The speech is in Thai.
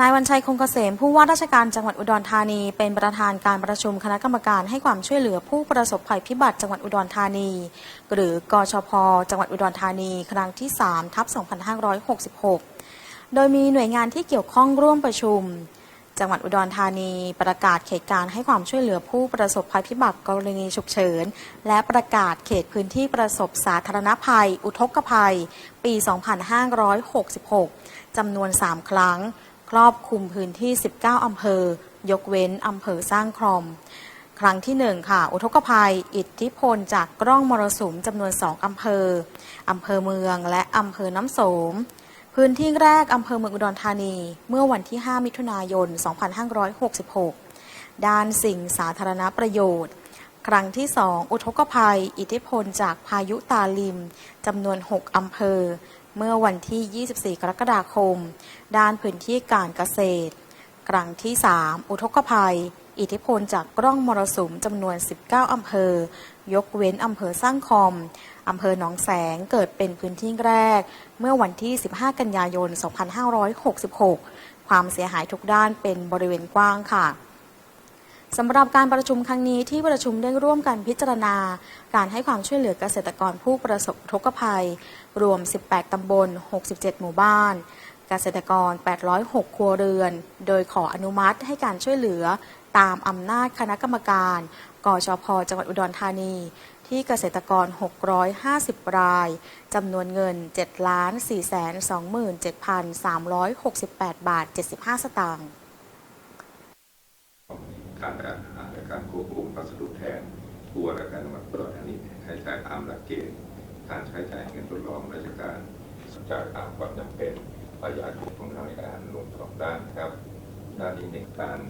นายวันชัยคงเกษมผู้ว่าราชการจังหวัดอุดรธานี เป็นประธานการประชุมคณะกรรมการให้ความช่วยเหลือผู้ประสบภัยพิบัติจังหวัดอุดรธานี หรือกชพ จังหวัดอุดรธานี ครั้งที่3ทับ2566 โดยมีหน่วยงานที่เกี่ยวข้องร่วมประชุม จังหวัดอุดรธานีประกาศเขตการให้ความช่วยเหลือผู้ประสบภัยพิบัติกรณีฉุกเฉิน และประกาศเขตพื้นที่ประสบสาธารณภัย อุทกภัย ปี 2566จำนวน 3 ครั้ง ครอบคลุมพื้นที่ 19 อำเภอ ยกเว้นอำเภอสร้างครอม ครั้งที่ 1 ค่ะ อุทกภัย อิทธิพลจากกล้องมรสุมจำนวน 2 อำเภอ อำเภอเมืองและอำเภอน้ำโสม พื้นที่แรก อำเภอเมืองอุดรธานี เมื่อวันที่ 5 มิถุนายน 2566 ด้านสิ่งสาธารณประโยชน์ ครั้งที่ 2 อุทกภัย อิทธิพลจากพายุตาลิมจำนวน 6 อำเภอ เมื่อวันที่ 24 กรกฎาคม ด้านพื้นที่การเกษตร ครั้งที่ 3 อุทกภัย อิทธิพลจากกล้องมรสุมจำนวน 19 อำเภอ ยกเว้นอำเภอสร้างคอมอำเภอหนองแสงเกิดเป็นพื้นที่แรก เมื่อวันที่ 15 กันยายน 2566 ความเสียหายทุกด้านเป็นบริเวณกว้างค่ะ สำหรับการประชุมครั้งนี้ที่ประชุมได้ร่วมกันพิจารณา การให้ความช่วยเหลือเกษตรกรผู้ประสบอุทกภัย รวม 18 ตำบล 67 หมู่บ้าน เกษตรกร 806 ครัวเรือน โดยขออนุมัติให้การช่วยเหลือตามอำนาจคณะกรรมการ กชพ จังหวัดอุดรธานี ที่เกษตรกร 650 ราย จำนวนเงิน 7 4 2 7 368 บาท 75 สตางค์ การจัดหาและการควบคุมพัสดุแทนผู้ว่าราชการจังหวัดอุดอันนี้ให้ใช้ตามหลักเกณฑ์การใช้จ่ายเงินทดลองราชการสจาตามความจำเป็นประหยัดของทางการลงสองด้านครับด้านที่หนึ่งการ